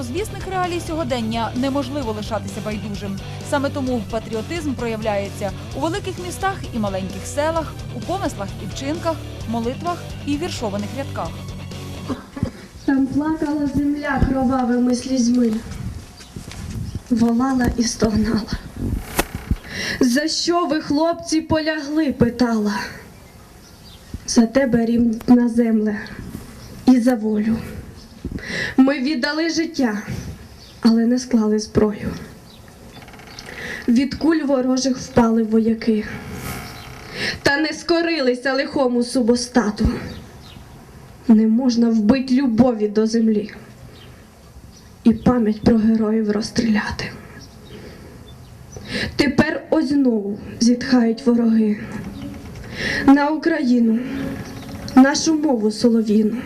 сумнозвісних реалій сьогодення неможливо лишатися байдужим. Саме тому патріотизм проявляється у великих містах і маленьких селах, у помислах і вчинках, молитвах і віршованих рядках. Там плакала земля кровавими слізьми, волала і стогнала. За що ви, хлопці, полягли? питала. За тебе рівна земля і за волю. Ми віддали життя, але не склали зброю. Від куль ворожих впали вояки, та не скорилися лихому субостату. Не можна вбить любові до землі і пам'ять про героїв розстріляти. Тепер ось знову зітхають вороги на Україну, нашу мову солов'їну.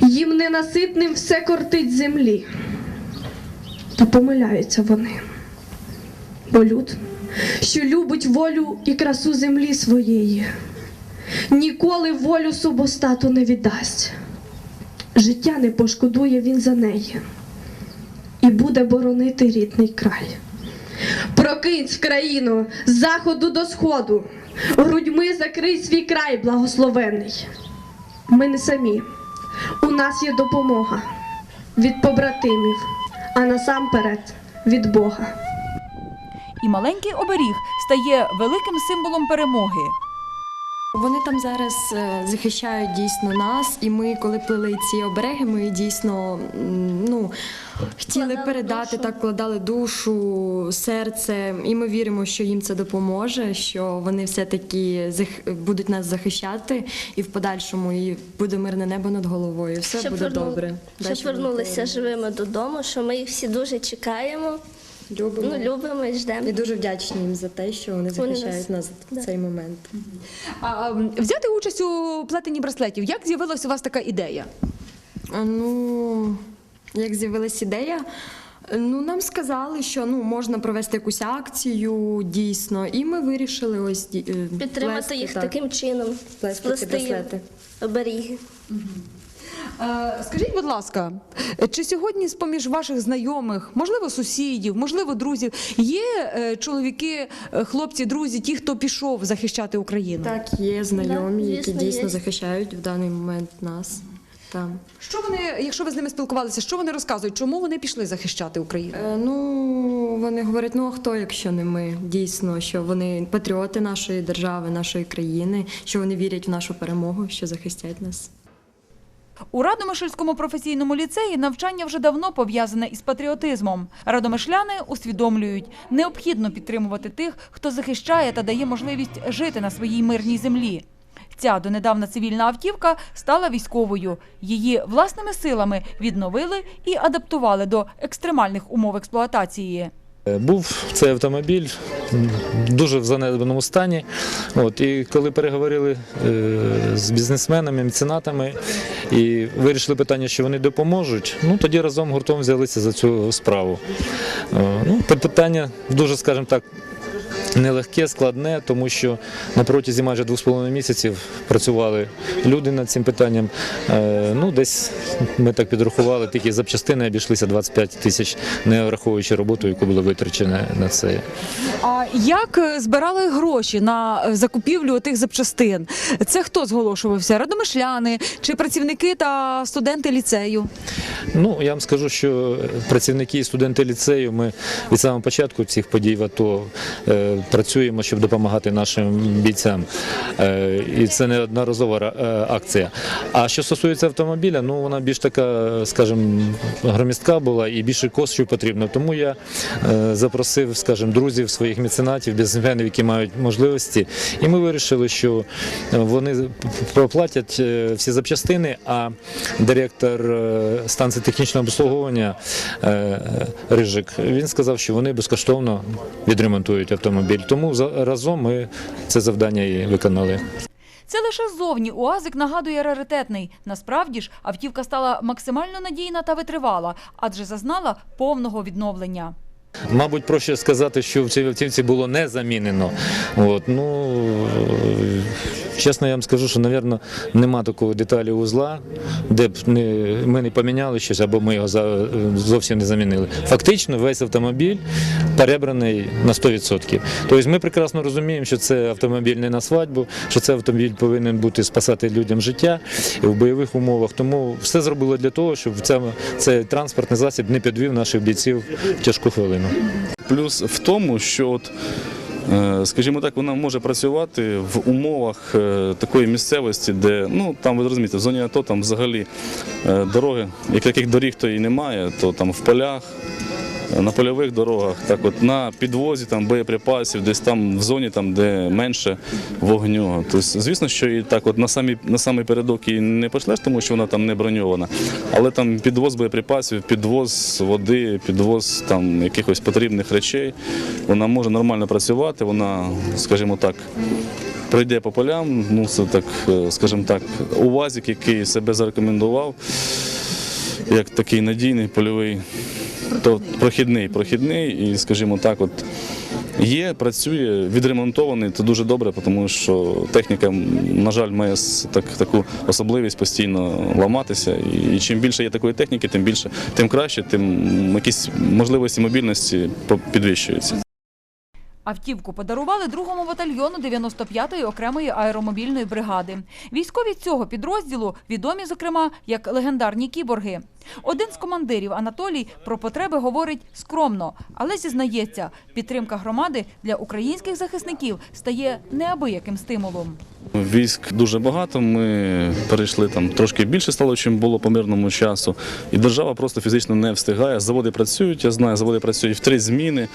Їм ненаситним все кортить землі, та помиляються вони. Бо люд, що любить волю і красу землі своєї, ніколи волю субостату не віддасть. Життя не пошкодує він за неї і буде боронити рідний край. Прокинь країну з заходу до сходу, грудьми закрий свій край благословений. Ми не самі, у нас є допомога від побратимів, а насамперед від Бога. І маленький оберіг стає великим символом перемоги. Вони там зараз е, захищають дійсно нас, і ми, коли плели ці обереги, ми дійсно ну, хотіли Вкладали передати, душу. так вкладали душу, серце, і ми віримо, що їм це допоможе, що вони все-таки будуть нас захищати, і в подальшому і буде мирне небо над головою. Все щоб буде верну- добре. Щоб вернулися живими додому, що ми їх всі дуже чекаємо, Любимо. ну, любимо і ждемо. І дуже вдячні їм за те, що вони захищають нас нас- в цей момент. А, взяти участь у плетенні браслетів. Як з'явилася у вас така ідея? А, Ну, як з'явилась ідея, ну нам сказали, що ну можна провести якусь акцію дійсно, і ми вирішили ось е, Підтримати плести, їх так, таким чином, сплести браслети. оберіги. Е, Скажіть, будь ласка, чи сьогодні з поміж ваших знайомих, можливо, сусідів, можливо, друзів, є е, чоловіки, е, хлопці, друзі, ті, хто пішов захищати Україну? Так, є знайомі, Да, які дійсно є. захищають в даний момент нас. Там. Що вони, якщо ви з ними спілкувалися, що вони розказують? Чому вони пішли захищати Україну? Е, Ну, вони говорять, ну а хто, якщо не ми? Дійсно, що вони патріоти нашої держави, нашої країни, що вони вірять в нашу перемогу, що захистять нас. У Радомишльському професійному ліцеї навчання вже давно пов'язане із патріотизмом. Радомишляни усвідомлюють, необхідно підтримувати тих, хто захищає та дає можливість жити на своїй мирній землі. Ця донедавна цивільна автівка стала військовою. Її власними силами відновили і адаптували до екстремальних умов експлуатації. Е, Був цей автомобіль дуже в занедбаному стані. От, і коли переговорили е, з бізнесменами, меценатами і вирішили питання, що вони допоможуть, ну тоді разом гуртом взялися за цю справу. Е, ну, питання дуже, скажімо так, нелегке, складне, тому що на протязі майже двох з половиною місяців працювали люди над цим питанням. Е, ну, десь ми так підрахували, тільки запчастини обійшлися 25 тисяч, не враховуючи роботу, яку було витрачено на це. А як е, збирали гроші на е, закупівлю тих запчастин? Це хто зголошувався? Радомишляни чи працівники та студенти ліцею? Ну, я вам скажу, що працівники і студенти ліцею, ми від самого початку цих подій в АТО працюємо, щоб допомагати нашим бійцям. Е, і це не одноразова е, акція. А що стосується автомобіля, ну вона більш така, скажімо, громістка була і більше коштів потрібно. Тому я е, запросив, скажімо, друзів своїх меценатів, бізнесменів, які мають можливості. І ми вирішили, що вони проплатять всі запчастини, а директор станції технічного обслуговування Рижик, він сказав, що вони безкоштовно відремонтують автомобіль. Тому за- разом ми це завдання і виконали. Це лише ззовні УАЗик нагадує раритетний. Насправді ж автівка стала максимально надійна та витривала, адже зазнала повного відновлення. Мабуть, проще сказати, що в цій автівці було не замінено. От, ну, Чесно, я вам скажу, що, мабуть, нема такої деталі узла, де б не, ми не поміняли щось або ми його за, зовсім не замінили. Фактично, весь автомобіль перебраний на 100%. Тобто ми прекрасно розуміємо, що це автомобіль не на свадьбу, що це автомобіль повинен бути спасати людям життя в бойових умовах. Тому все зробило для того, щоб ця, цей транспортний засіб не підвів наших бійців в тяжку хвилину. Плюс в тому, що от, скажімо так, вона може працювати в умовах е, такої місцевості, де ну там ви розумієте, в зоні АТО там взагалі е, дороги, як таких доріг то і немає, то там в полях. На польових дорогах, так от на підвозі там боєприпасів, десь там в зоні, там де менше вогню. Тобто, звісно, що і так, от на самий на самий передок і не пошлеш, тому що вона там не броньована. Але там підвоз боєприпасів, підвоз води, підвоз там якихось потрібних речей. Вона може нормально працювати. Вона, скажімо так, пройде по полям. Ну це так, е, скажімо так, УАЗик, який себе зарекомендував як такий надійний польовий, то прохідний, прохідний, і, скажімо так, от є, працює, відремонтований, це дуже добре, тому що техніка, на жаль, має так, таку особливість постійно ламатися. І, чим більше є такої техніки, тим більше, тим краще, тим якісь можливості мобільності підвищуються. Автівку подарували другому батальйону 95-ї окремої аеромобільної бригади. Військові цього підрозділу відомі, зокрема, як легендарні кіборги. Один з командирів Анатолій про потреби говорить скромно, але зізнається, підтримка громади для українських захисників стає неабияким стимулом. Військ дуже багато. Ми перейшли там трошки більше стало, чим було по мирному часу. І держава просто фізично не встигає. Заводи працюють, я знаю, заводи працюють в три зміни,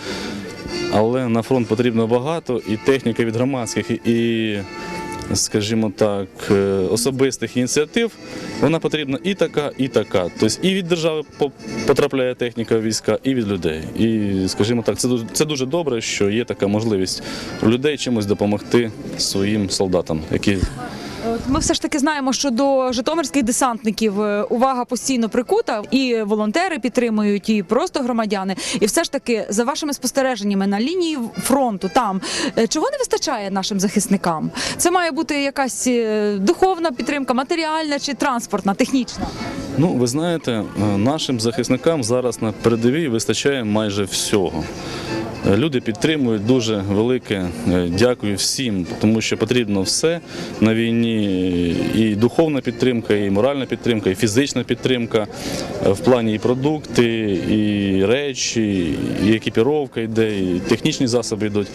але на фронт потрібно багато і техніка від громадських, і, скажімо так, е, особистих ініціатив. Вона потрібна і така, і така. Тобто і від держави по- потрапляє техніка війська, і від людей. І, скажімо так, це дуже, це дуже добре, що є така можливість людей чимось допомогти своїм солдатам, які Ми все ж таки знаємо, що до житомирських десантників е, увага постійно прикута, і волонтери підтримують, і просто громадяни. І все ж таки, за вашими спостереженнями на лінії фронту, там е, чого не вистачає нашим захисникам? Це має бути якась е, духовна підтримка, матеріальна чи транспортна, технічна. Ну, ви знаєте, нашим захисникам зараз на передовій вистачає майже всього. Люди підтримують дуже велике дякую всім, тому що потрібно все на війні. І духовна підтримка, і моральна підтримка, і фізична підтримка е, в плані і продукти, і речі, і екіпіровка йде, і технічні засоби йдуть.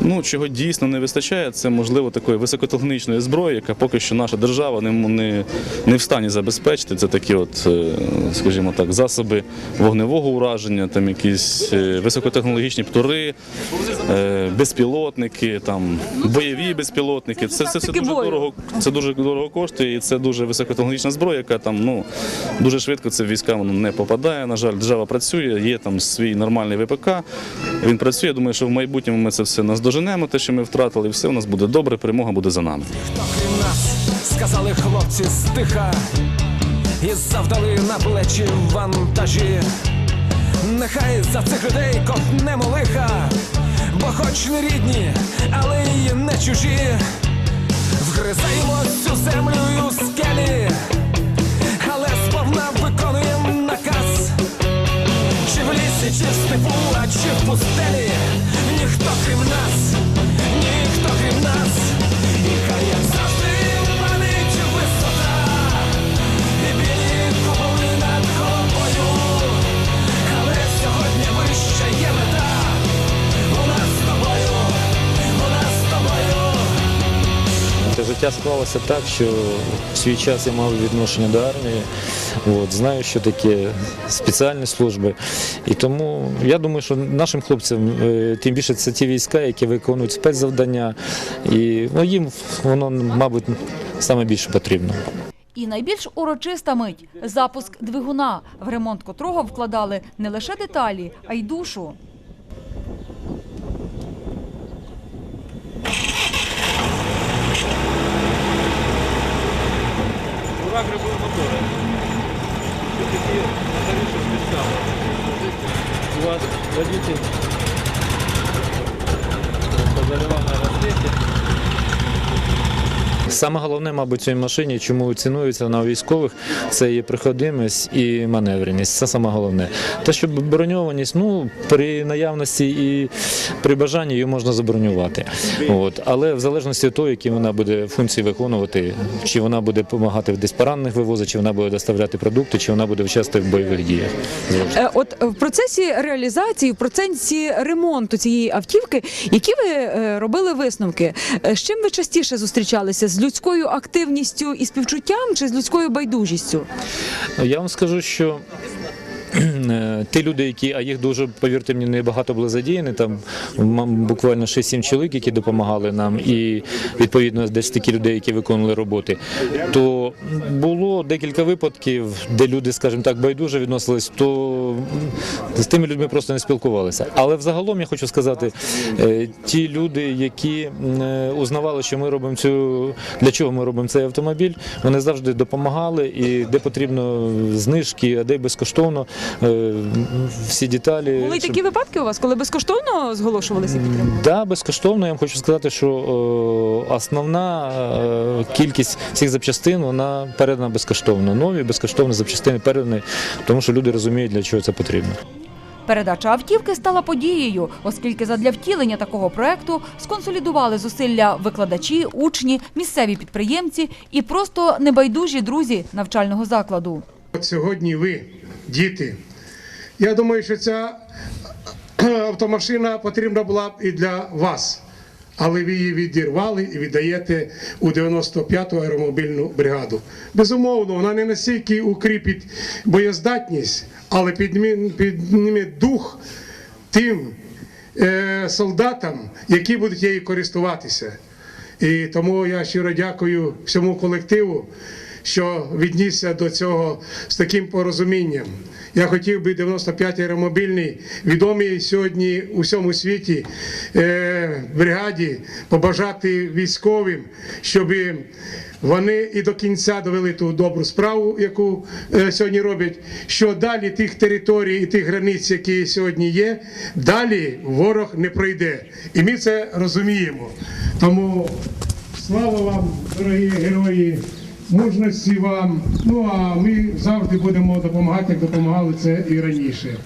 Ну, чого дійсно не вистачає, це можливо такої високотехнічної зброї, яка поки що наша держава не, не, не в стані забезпечити. Це такі, от, е, скажімо так, засоби вогневого ураження, там якісь е, високотехнологічні птури, безпілотники, там бойові безпілотники. Це, це все дуже дорого. Це дуже дорого коштує, і це дуже високотехнологічна зброя, яка там ну дуже швидко це війська воно не попадає. На жаль, держава працює, є там свій нормальний ВПК. Він працює. Я думаю, що в майбутньому ми це все наздоженемо, те, що ми втратили, і все у нас буде добре. Перемога буде за нами. Крім нас, сказали хлопці стиха, і завдали на плечі вантажі. Нехай за цих людей ковтнемо лиха, бо хоч не рідні, але й не чужі. Вгризаємось всю землю скелі, але сповна виконуємо наказ. Чи в лісі, чи в степу, а чи в пустелі, ніхто крім нас, життя склалося так, що в свій час я мав відношення до армії. От, знаю, що таке спеціальні служби. І тому я думаю, що нашим хлопцям, е, тим більше це ті війська, які виконують спецзавдання, і ну, їм воно, мабуть, саме більше потрібно. І найбільш урочиста мить запуск двигуна, в ремонт котрого вкладали не лише деталі, а й душу. У вас водитель Саме головне, мабуть, цій машині, чому цінується на військових, це є приходимість і маневреність. Це саме головне. Те, що броньованість, ну при наявності і при бажанні її можна забронювати. От. Але в залежності від того, які вона буде функції виконувати, чи вона буде допомагати десь поранених вивозити, чи вона буде доставляти продукти, чи вона буде участвувати в бойових діях. Е, От в процесі реалізації, в процесі ремонту цієї автівки, які ви е, робили висновки? Е, З чим ви частіше зустрічалися? З людською активністю і співчуттям чи з людською байдужістю? Я вам скажу, що ті люди, які, а їх дуже, повірте мені, небагато було задіяні, там буквально 6-7 чоловік, які допомагали нам, і відповідно десь такі людей, які виконували роботи, то було декілька випадків, де люди, скажімо так, байдуже відносились, то з тими людьми просто не спілкувалися. Але взагалом я хочу сказати, е, ті люди, які е, узнавали, що ми робимо цю, для чого ми робимо цей автомобіль, вони завжди допомагали і де потрібно знижки, а де безкоштовно е, всі деталі. Були щоб- такі випадки у вас, коли безкоштовно зголошувалися підтримки? Да, безкоштовно. Я вам хочу сказати, що е, основна е, кількість цих запчастин вона передана безкоштовно. Нові безкоштовні запчастини передані, тому що люди розуміють, для чого це потрібно. Передача автівки стала подією, оскільки задля втілення такого проекту сконсолідували зусилля викладачі, учні, місцеві підприємці і просто небайдужі друзі навчального закладу. От сьогодні ви, діти. Я думаю, що ця автомашина потрібна була б і для вас. Але ви її відірвали і віддаєте у 95-ту аеромобільну бригаду. Безумовно, вона не настільки укріпить боєздатність, але підніме дух тим е, солдатам, які будуть її користуватися. І тому я щиро дякую всьому колективу, що віднісся до цього з таким порозумінням. Я хотів би 95-й аеромобільний, відомий сьогодні у всьому світі е, бригаді, побажати військовим, щоб вони і до кінця довели ту добру справу, яку е, сьогодні роблять. Що далі тих територій і тих границь, які сьогодні є, далі ворог не пройде. І ми це розуміємо. Тому слава вам, дорогі герої, мужності вам. Ну а ми завжди будемо допомагати, як допомагали це і раніше.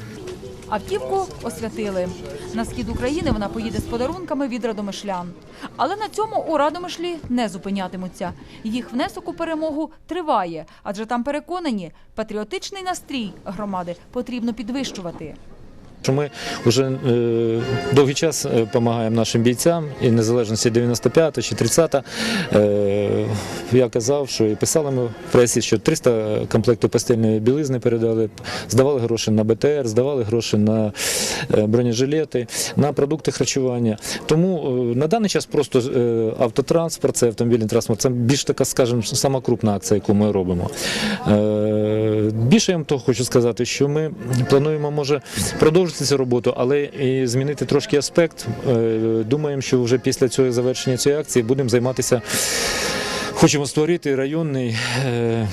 Автівку освятили. На схід України вона поїде з подарунками від радомишлян. Але на цьому у Радомишлі не зупинятимуться. Їх внесок у перемогу триває, адже там переконані, патріотичний настрій громади потрібно підвищувати. Що ми вже е, довгий час допомагаємо нашим бійцям, і незалежності 95-та чи 30 е, я казав, що і писали ми в пресі, що 300 комплектів постільної білизни передали, здавали гроші на БТР, здавали гроші на е, бронежилети, на продукти харчування. Тому е, на даний час просто е, автотранспорт, це автомобільний транспорт, це більш така, скажімо, сама крупна акція, яку ми робимо. Е, Більше я вам того хочу сказати, що ми плануємо, може, продовжити цю роботу, але і змінити трошки аспект. Е, Думаємо, що вже після цього завершення цієї акції будемо займатися. Хочемо створити районний. е,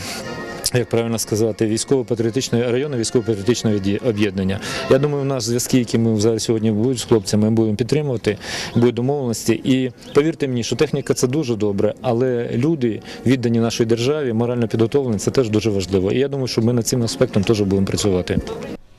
Як правильно сказати, військово-патріотичне районне військово-патріотичне від'є- об'єднання. Я думаю, у нас зв'язки, які ми зараз сьогодні будуть з хлопцями, ми будемо підтримувати, будуть домовленості. І повірте мені, що техніка це дуже добре, але люди, віддані нашій державі, морально підготовлені, це теж дуже важливо. І я думаю, що ми над цим аспектом теж будемо працювати.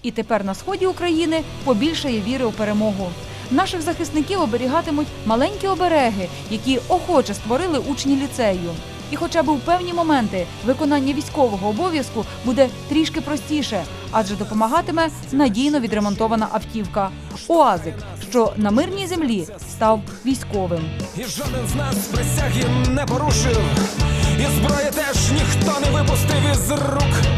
І тепер на сході України побільшає віри у перемогу. Наших захисників оберігатимуть маленькі обереги, які охоче створили учні ліцею. І хоча б у певні моменти виконання військового обов'язку буде трішки простіше, адже допомагатиме надійно відремонтована автівка УАЗик, що на мирній землі став військовим. І жоден з нас присяги не порушив, і зброї теж ніхто не випустив із рук.